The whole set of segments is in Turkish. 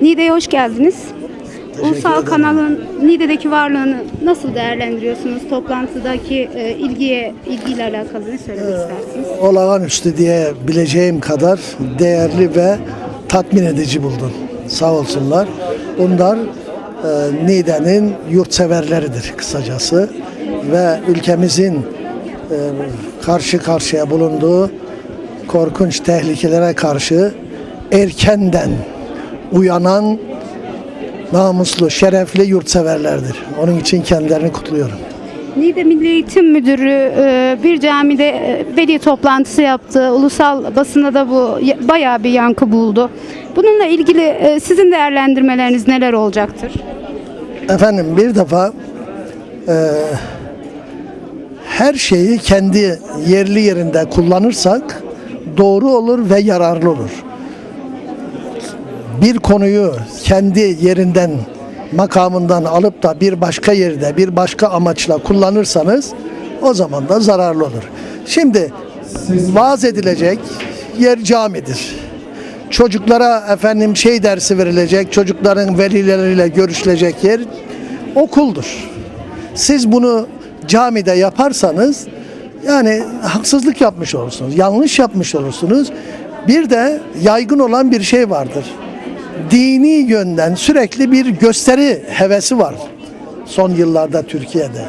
Niğde'ye hoş geldiniz. Ulusal kanalın Niğde'deki varlığını nasıl değerlendiriyorsunuz? Toplantıdaki e, ilgiye ilgiyle alakalı ne söylemek istersiniz? olağanüstü diyebileceğim kadar değerli ve tatmin edici buldum. Sağ olsunlar. Bunlar e, Niğde'nin yurtseverleridir kısacası ve ülkemizin e, karşı karşıya bulunduğu korkunç tehlikelere karşı erkenden uyanan namuslu, şerefli yurtseverlerdir. Onun için kendilerini kutluyorum. Niğde Milli Eğitim Müdürü e, bir camide e, veli toplantısı yaptı. Ulusal basında da bu ya- bayağı bir yankı buldu. Bununla ilgili e, sizin değerlendirmeleriniz neler olacaktır? Efendim bir defa e, her şeyi kendi yerli yerinde kullanırsak doğru olur ve yararlı olur. Bir konuyu kendi yerinden makamından alıp da bir başka yerde bir başka amaçla kullanırsanız o zaman da zararlı olur. Şimdi vaaz edilecek yer camidir. Çocuklara efendim şey dersi verilecek, çocukların velileriyle görüşülecek yer okuldur. Siz bunu camide yaparsanız yani haksızlık yapmış olursunuz, yanlış yapmış olursunuz. Bir de yaygın olan bir şey vardır. Dini yönden sürekli bir gösteri hevesi var son yıllarda Türkiye'de.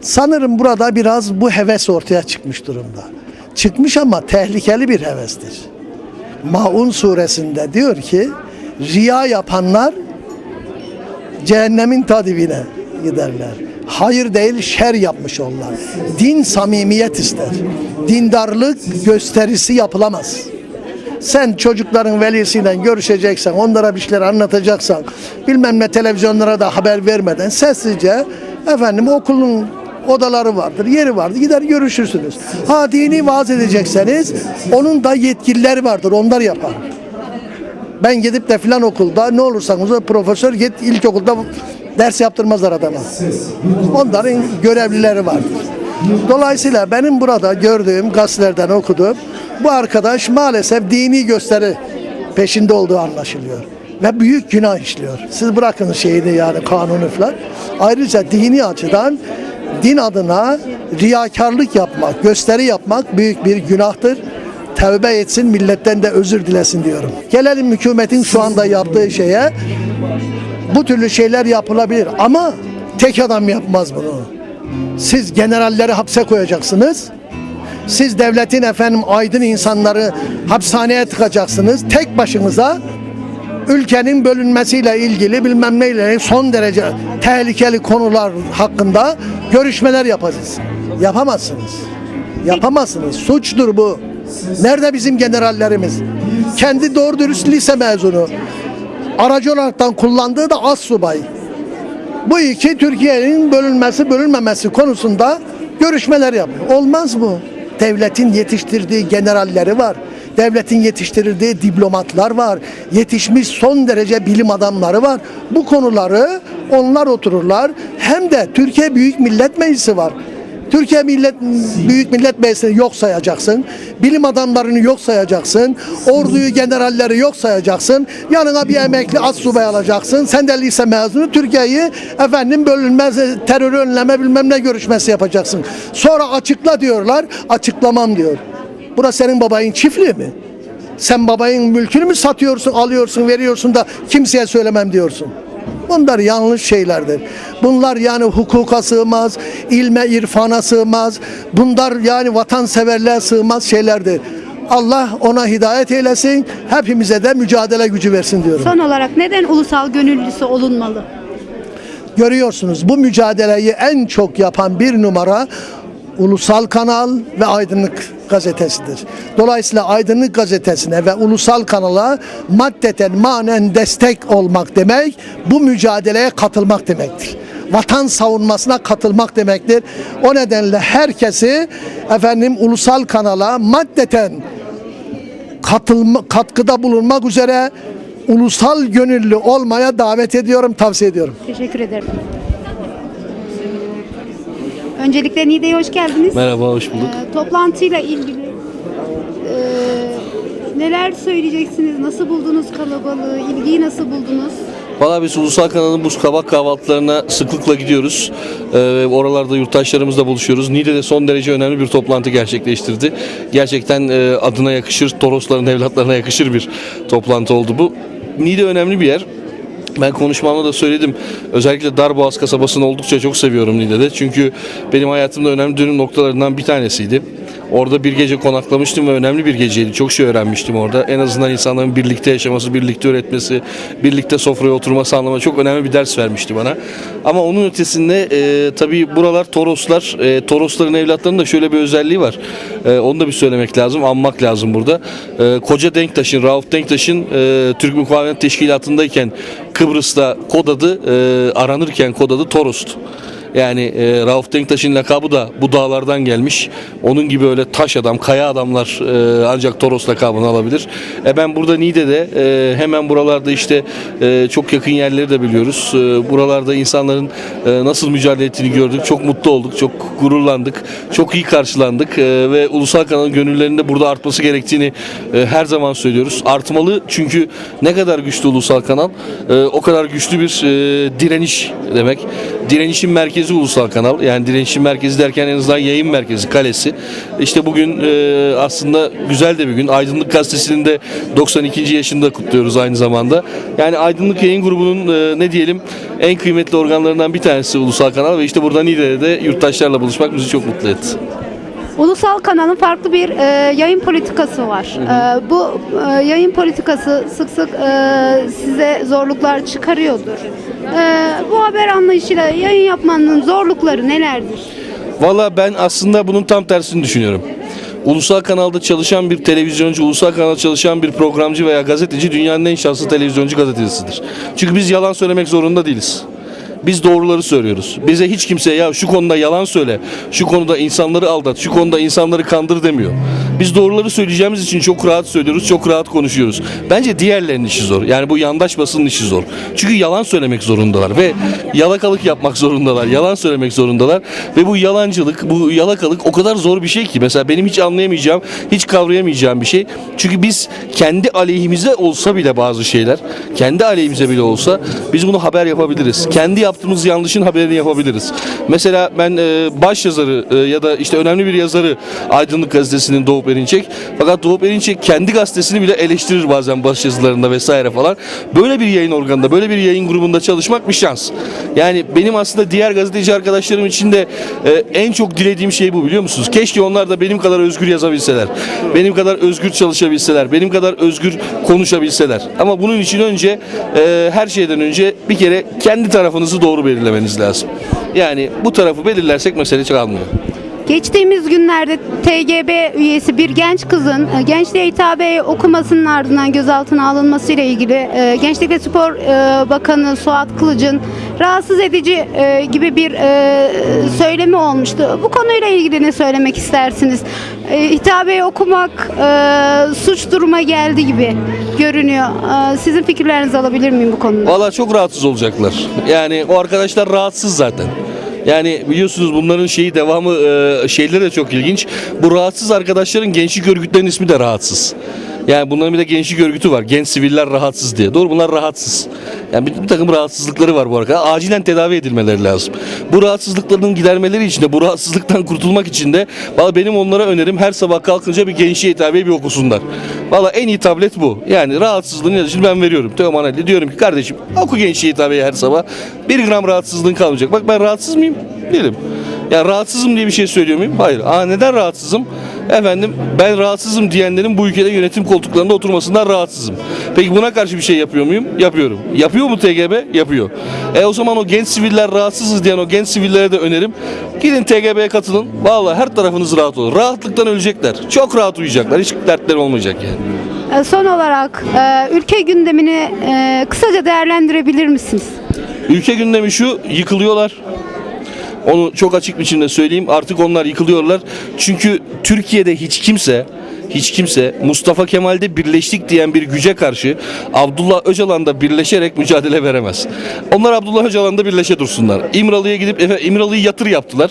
Sanırım burada biraz bu heves ortaya çıkmış durumda. Çıkmış ama tehlikeli bir hevestir. Maun suresinde diyor ki riya yapanlar cehennemin ta dibine giderler. Hayır değil şer yapmış onlar. Din samimiyet ister. Dindarlık gösterisi yapılamaz. Sen çocukların velisiyle görüşeceksen, onlara bir şeyler anlatacaksan, bilmem ne televizyonlara da haber vermeden sessizce efendim okulun odaları vardır, yeri vardır. Gider görüşürsünüz. Ha dini vaaz edecekseniz onun da yetkilileri vardır. Onlar yapar. Ben gidip de filan okulda ne olursanız profesör git ilkokulda ders yaptırmazlar adama. Onların görevlileri vardır. Dolayısıyla benim burada gördüğüm gazetelerden okuduğum bu arkadaş maalesef dini gösteri peşinde olduğu anlaşılıyor. Ve büyük günah işliyor. Siz bırakın şeyini yani kanunu falan. Ayrıca dini açıdan din adına riyakarlık yapmak, gösteri yapmak büyük bir günahtır tevbe etsin milletten de özür dilesin diyorum. Gelelim hükümetin şu anda yaptığı şeye. Bu türlü şeyler yapılabilir ama tek adam yapmaz bunu. Siz generalleri hapse koyacaksınız. Siz devletin efendim aydın insanları hapishaneye tıkacaksınız. Tek başınıza ülkenin bölünmesiyle ilgili bilmem neyle son derece tehlikeli konular hakkında görüşmeler yapacağız. Yapamazsınız. Yapamazsınız. Suçtur bu. Nerede bizim generallerimiz? Kendi doğru dürüst lise mezunu. Aracı olaraktan kullandığı da az subay. Bu iki Türkiye'nin bölünmesi bölünmemesi konusunda görüşmeler yapıyor. Olmaz mı? Devletin yetiştirdiği generalleri var. Devletin yetiştirdiği diplomatlar var. Yetişmiş son derece bilim adamları var. Bu konuları onlar otururlar. Hem de Türkiye Büyük Millet Meclisi var. Türkiye Millet Büyük Millet Meclisi'ni yok sayacaksın. Bilim adamlarını yok sayacaksın. Orduyu, generalleri yok sayacaksın. Yanına bir emekli az subay alacaksın. Sen de lise mezunu Türkiye'yi efendim bölünmez terörü önleme bilmem ne görüşmesi yapacaksın. Sonra açıkla diyorlar. Açıklamam diyor. Burası senin babayın çiftliği mi? Sen babayın mülkünü mü satıyorsun, alıyorsun, veriyorsun da kimseye söylemem diyorsun. Bunlar yanlış şeylerdir. Bunlar yani hukuka sığmaz, ilme, irfana sığmaz. Bunlar yani vatanseverliğe sığmaz şeylerdir. Allah ona hidayet eylesin, hepimize de mücadele gücü versin diyorum. Son olarak neden ulusal gönüllüsü olunmalı? Görüyorsunuz bu mücadeleyi en çok yapan bir numara Ulusal Kanal ve Aydınlık Gazetesi'dir. Dolayısıyla Aydınlık Gazetesi'ne ve Ulusal Kanal'a maddeten manen destek olmak demek bu mücadeleye katılmak demektir. Vatan savunmasına katılmak demektir. O nedenle herkesi efendim Ulusal Kanal'a maddeten katılma, katkıda bulunmak üzere ulusal gönüllü olmaya davet ediyorum, tavsiye ediyorum. Teşekkür ederim. Öncelikle Niğde'ye hoş geldiniz. Merhaba, hoş bulduk. Ee, toplantıyla ilgili e, Neler söyleyeceksiniz? Nasıl buldunuz kalabalığı? İlgiyi nasıl buldunuz? Valla biz Ulusal Kanal'ın bu kabak kahvaltılarına sıklıkla gidiyoruz. Ee, oralarda yurttaşlarımızla buluşuyoruz. Niğde'de son derece önemli bir toplantı gerçekleştirdi. Gerçekten e, adına yakışır, Torosların evlatlarına yakışır bir toplantı oldu bu. Niğde önemli bir yer. Ben konuşmamda da söyledim. Özellikle Darboğaz kasabasını oldukça çok seviyorum Niğde'de. Çünkü benim hayatımda önemli dönüm noktalarından bir tanesiydi. Orada bir gece konaklamıştım ve önemli bir geceydi. Çok şey öğrenmiştim orada. En azından insanların birlikte yaşaması, birlikte üretmesi, birlikte sofraya oturması anlamında çok önemli bir ders vermişti bana. Ama onun ötesinde e, tabii buralar Toroslar. E, Torosların evlatlarının da şöyle bir özelliği var. E, onu da bir söylemek lazım, anmak lazım burada. E, Koca Denktaş'ın, Rauf Denktaş'ın e, Türk Mukavemet Teşkilatı'ndayken Kıbrıs'ta kod adı e, aranırken kod adı Toros'tu. Yani e, Rauf Denktaş'ın lakabı da bu dağlardan gelmiş. Onun gibi öyle taş adam, kaya adamlar e, ancak Toros lakabını alabilir. E, ben burada Niğde'de e, hemen buralarda işte e, çok yakın yerleri de biliyoruz. E, buralarda insanların e, nasıl mücadele ettiğini gördük. Çok mutlu olduk, çok gururlandık, çok iyi karşılandık e, ve Ulusal Kanal'ın gönüllerinde burada artması gerektiğini e, her zaman söylüyoruz. Artmalı çünkü ne kadar güçlü Ulusal Kanal e, o kadar güçlü bir e, direniş demek. Direnişin merkezi Ulusal Kanal. Yani direnişin merkezi derken en azından yayın merkezi, kalesi. İşte bugün e, aslında güzel de bir gün. Aydınlık Gazetesi'nin de 92. yaşında kutluyoruz aynı zamanda. Yani Aydınlık Yayın Grubu'nun e, ne diyelim en kıymetli organlarından bir tanesi Ulusal Kanal ve işte burada Niğde'de de yurttaşlarla buluşmak bizi çok mutlu etti. Ulusal kanalın farklı bir e, yayın politikası var. E, bu e, yayın politikası sık sık e, size zorluklar çıkarıyordur. E, bu haber anlayışıyla yayın yapmanın zorlukları nelerdir? Valla ben aslında bunun tam tersini düşünüyorum. Ulusal kanalda çalışan bir televizyoncu, ulusal kanalda çalışan bir programcı veya gazeteci dünyanın en şanslı televizyoncu gazetecisidir. Çünkü biz yalan söylemek zorunda değiliz. Biz doğruları söylüyoruz. Bize hiç kimse ya şu konuda yalan söyle, şu konuda insanları aldat, şu konuda insanları kandır demiyor. Biz doğruları söyleyeceğimiz için çok rahat söylüyoruz, çok rahat konuşuyoruz. Bence diğerlerinin işi zor. Yani bu yandaş basının işi zor. Çünkü yalan söylemek zorundalar ve yalakalık yapmak zorundalar. Yalan söylemek zorundalar ve bu yalancılık, bu yalakalık o kadar zor bir şey ki. Mesela benim hiç anlayamayacağım, hiç kavrayamayacağım bir şey. Çünkü biz kendi aleyhimize olsa bile bazı şeyler, kendi aleyhimize bile olsa biz bunu haber yapabiliriz. Kendi yaptığımız yanlışın haberini yapabiliriz. Mesela ben e, baş yazarı e, ya da işte önemli bir yazarı Aydınlık Gazetesi'nin Doğup Erinçek. Fakat Doğup Erinçek kendi gazetesini bile eleştirir bazen baş yazılarında vesaire falan. Böyle bir yayın organında, böyle bir yayın grubunda çalışmak bir şans. Yani benim aslında diğer gazeteci arkadaşlarım için de e, en çok dilediğim şey bu biliyor musunuz? Keşke onlar da benim kadar özgür yazabilseler. Benim kadar özgür çalışabilseler. Benim kadar özgür konuşabilseler. Ama bunun için önce e, her şeyden önce bir kere kendi tarafınızı doğru belirlemeniz lazım. Yani bu tarafı belirlersek mesele kalmıyor. Geçtiğimiz günlerde TGB üyesi bir genç kızın e, gençliğe hitabe okumasının ardından gözaltına alınmasıyla ilgili e, Gençlik ve Spor e, Bakanı Suat Kılıç'ın rahatsız edici e, gibi bir e, söylemi olmuştu. Bu konuyla ilgili ne söylemek istersiniz? E, hitabeyi okumak e, suç duruma geldi gibi görünüyor. E, sizin fikirlerinizi alabilir miyim bu konuda? Valla çok rahatsız olacaklar. Yani o arkadaşlar rahatsız zaten. Yani biliyorsunuz bunların şeyi devamı e, şeyleri de çok ilginç. Bu rahatsız arkadaşların gençlik örgütlerinin ismi de rahatsız. Yani bunların bir de gençlik örgütü var. Genç siviller rahatsız diye. Doğru bunlar rahatsız. Yani bir, bir takım rahatsızlıkları var bu arkada. Acilen tedavi edilmeleri lazım. Bu rahatsızlıklarının gidermeleri için de bu rahatsızlıktan kurtulmak için de valla benim onlara önerim her sabah kalkınca bir gençliğe hitabeyi bir okusunlar. Valla en iyi tablet bu. Yani rahatsızlığın ilacını ben veriyorum. Teoman Ali diyorum ki kardeşim oku gençliğe hitabeyi her sabah. Bir gram rahatsızlığın kalmayacak. Bak ben rahatsız mıyım? Değilim. Ya rahatsızım diye bir şey söylüyor muyum? Hayır. Aa neden rahatsızım? Efendim ben rahatsızım diyenlerin bu ülkede yönetim koltuklarında oturmasından rahatsızım. Peki buna karşı bir şey yapıyor muyum? Yapıyorum. Yapıyor mu TGB? Yapıyor. E o zaman o genç siviller rahatsızız diyen o genç sivillere de önerim. Gidin TGB'ye katılın. Vallahi her tarafınız rahat olur. Rahatlıktan ölecekler. Çok rahat uyuyacaklar. Hiç dertleri olmayacak yani. E, son olarak e, ülke gündemini e, kısaca değerlendirebilir misiniz? Ülke gündemi şu, yıkılıyorlar. Onu çok açık biçimde söyleyeyim. Artık onlar yıkılıyorlar. Çünkü Türkiye'de hiç kimse hiç kimse Mustafa Kemal'de birleştik diyen bir güce karşı Abdullah Öcalan'da birleşerek mücadele veremez. Onlar Abdullah Öcalan'da birleşe dursunlar. İmralı'ya gidip İmralı'yı yatır yaptılar.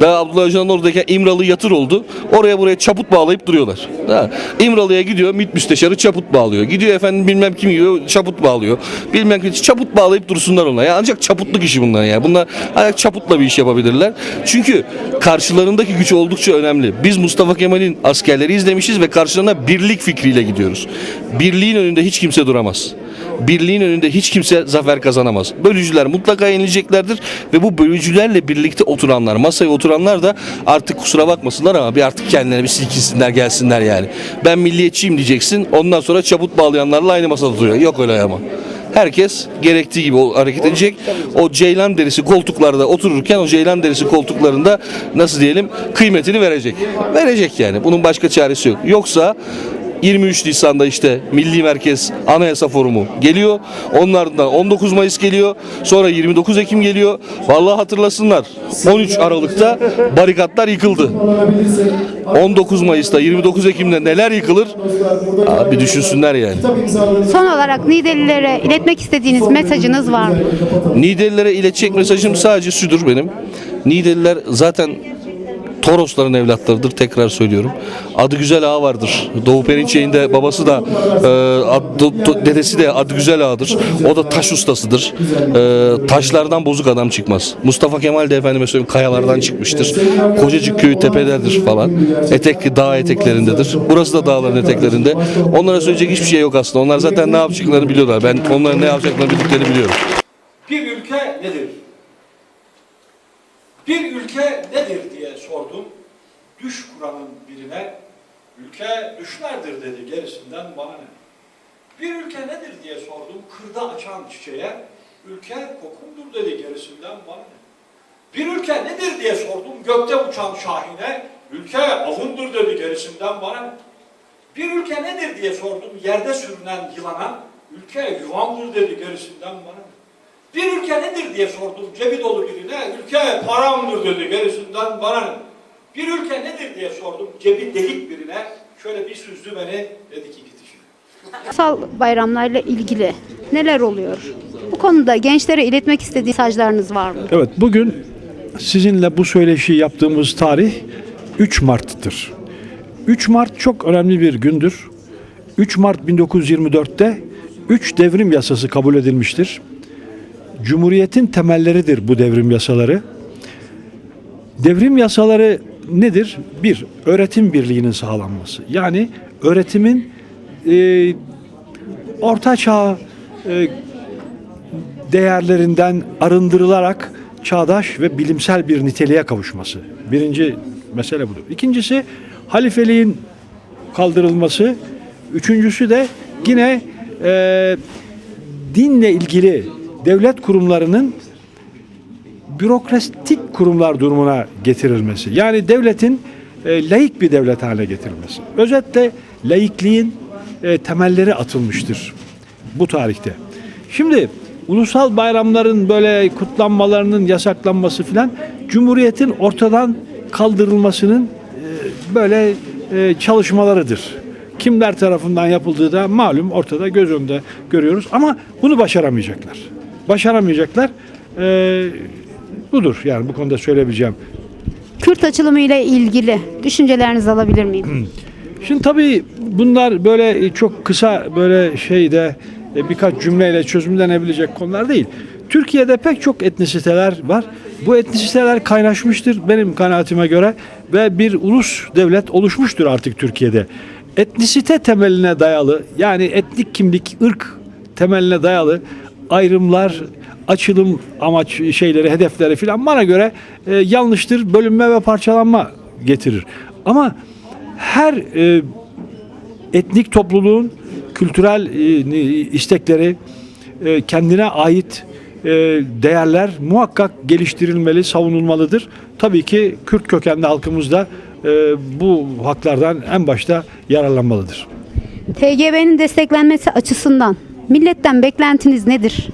Daha Abdullah Öcalan oradayken İmralı yatır oldu. Oraya buraya çaput bağlayıp duruyorlar. Ha. İmralı'ya gidiyor MİT müsteşarı çaput bağlıyor. Gidiyor efendim bilmem kim gidiyor çaput bağlıyor. Bilmem kim çaput bağlayıp dursunlar ona. Ya ancak çaputluk işi bunlar ya. Bunlar ancak çaputla bir iş yapabilirler. Çünkü karşılarındaki güç oldukça önemli. Biz Mustafa Kemal'in askerleri izlemişiz ve karşılarına birlik fikriyle gidiyoruz. Birliğin önünde hiç kimse duramaz. Birliğin önünde hiç kimse zafer kazanamaz. Bölücüler mutlaka yenileceklerdir ve bu bölücülerle birlikte oturanlar, masaya oturanlar da artık kusura bakmasınlar ama bir artık kendilerine bir silkinsinler gelsinler yani. Ben milliyetçiyim diyeceksin. Ondan sonra çabut bağlayanlarla aynı masada duruyor. Yok öyle ama. Herkes gerektiği gibi hareket edecek. O ceylan derisi koltuklarda otururken o ceylan derisi koltuklarında nasıl diyelim kıymetini verecek. Verecek yani. Bunun başka çaresi yok. Yoksa 23 Nisan'da işte Milli Merkez Anayasa Forumu geliyor. Onun ardından 19 Mayıs geliyor. Sonra 29 Ekim geliyor. Vallahi hatırlasınlar. 13 Aralık'ta barikatlar yıkıldı. 19 Mayıs'ta 29 Ekim'de neler yıkılır? Aa, bir düşünsünler yani. Son olarak Nidelilere iletmek istediğiniz mesajınız var mı? Nidelilere iletecek mesajım sadece şudur benim. Nideliler zaten Torosların evlatlarıdır tekrar söylüyorum. Adı Güzel Ağa vardır. Doğu Perinçek'in de babası da e, ad- do- do- dedesi de Adı Güzel Ağa'dır. O da taş ustasıdır. E, taşlardan bozuk adam çıkmaz. Mustafa Kemal de efendime söyleyeyim kayalardan çıkmıştır. Kocacık köyü tepelerdir falan. Etek dağ eteklerindedir. Burası da dağların eteklerinde. Onlara söyleyecek hiçbir şey yok aslında. Onlar zaten ne yapacaklarını biliyorlar. Ben onların ne yapacaklarını bildiklerini biliyorum. Bir ülke nedir? Bir ülke nedir diye sordum. Düş kuranın birine, ülke düşlerdir dedi gerisinden bana ne? Bir ülke nedir diye sordum. Kırda açan çiçeğe, ülke kokumdur dedi gerisinden bana ne? Bir ülke nedir diye sordum. Gökte uçan şahine, ülke avundur dedi gerisinden bana ne? Bir ülke nedir diye sordum. Yerde sürünen yılana, ülke yuvandır dedi gerisinden bana ne? Bir ülke nedir diye sordum cebi dolu birine. Ülke paramdır dedi gerisinden bana? Bir ülke nedir diye sordum cebi delik birine. Şöyle bir süzdü beni dedi ki git işine. Ulusal bayramlarla ilgili neler oluyor? Bu konuda gençlere iletmek istediğiniz mesajlarınız var mı? Evet bugün sizinle bu söyleşi yaptığımız tarih 3 Mart'tır. 3 Mart çok önemli bir gündür. 3 Mart 1924'te 3 devrim yasası kabul edilmiştir. Cumhuriyetin temelleridir bu devrim yasaları. Devrim yasaları nedir? Bir, öğretim birliğinin sağlanması. Yani öğretimin e, orta çağ e, değerlerinden arındırılarak çağdaş ve bilimsel bir niteliğe kavuşması. Birinci mesele budur. İkincisi halifeliğin kaldırılması. Üçüncüsü de yine e, dinle ilgili devlet kurumlarının bürokratik kurumlar durumuna getirilmesi. Yani devletin e, laik bir devlet haline getirilmesi. Özetle laikliğin e, temelleri atılmıştır bu tarihte. Şimdi ulusal bayramların böyle kutlanmalarının yasaklanması filan Cumhuriyet'in ortadan kaldırılmasının e, böyle e, çalışmalarıdır. Kimler tarafından yapıldığı da malum ortada göz önünde görüyoruz ama bunu başaramayacaklar. Başaramayacaklar. E, budur yani bu konuda söyleyebileceğim. Kürt açılımı ile ilgili düşüncelerinizi alabilir miyim? Şimdi tabii bunlar böyle çok kısa böyle şeyde e, birkaç cümleyle çözümlenebilecek konular değil. Türkiye'de pek çok etnisiteler var. Bu etnisiteler kaynaşmıştır benim kanaatime göre ve bir ulus devlet oluşmuştur artık Türkiye'de. Etnisite temeline dayalı yani etnik kimlik, ırk temeline dayalı ayrımlar, açılım amaç şeyleri, hedefleri filan bana göre e, yanlıştır. Bölünme ve parçalanma getirir. Ama her e, etnik topluluğun kültürel e, istekleri, e, kendine ait e, değerler muhakkak geliştirilmeli, savunulmalıdır. Tabii ki Kürt kökenli halkımız da e, bu haklardan en başta yararlanmalıdır. TGB'nin desteklenmesi açısından milletten beklentiniz nedir?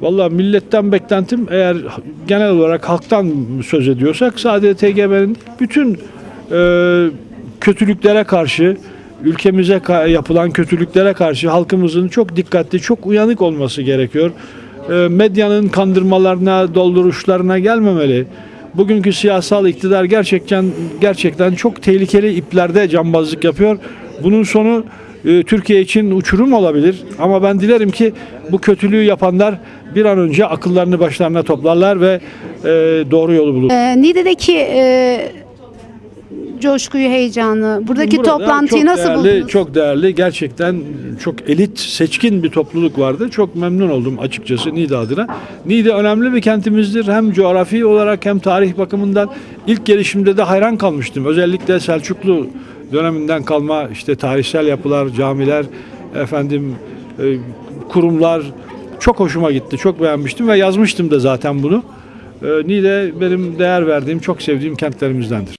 Vallahi milletten beklentim eğer genel olarak halktan söz ediyorsak sadece TGB'nin bütün e, kötülüklere karşı, ülkemize ka- yapılan kötülüklere karşı halkımızın çok dikkatli, çok uyanık olması gerekiyor. E, medyanın kandırmalarına, dolduruşlarına gelmemeli. Bugünkü siyasal iktidar gerçekten gerçekten çok tehlikeli iplerde cambazlık yapıyor. Bunun sonu e, Türkiye için uçurum olabilir. Ama ben dilerim ki bu kötülüğü yapanlar bir an önce akıllarını başlarına toplarlar ve e, doğru yolu bulur. E, Niğde'deki e, coşkuyu, heyecanı, buradaki Burada toplantıyı çok nasıl değerli, buldunuz? Çok değerli, gerçekten çok elit, seçkin bir topluluk vardı. Çok memnun oldum açıkçası Niğde adına. Niğde önemli bir kentimizdir. Hem coğrafi olarak hem tarih bakımından ilk gelişimde de hayran kalmıştım. Özellikle Selçuklu döneminden kalma işte tarihsel yapılar, camiler, efendim e, kurumlar çok hoşuma gitti. Çok beğenmiştim ve yazmıştım da zaten bunu. E, Niğde benim değer verdiğim, çok sevdiğim kentlerimizdendir.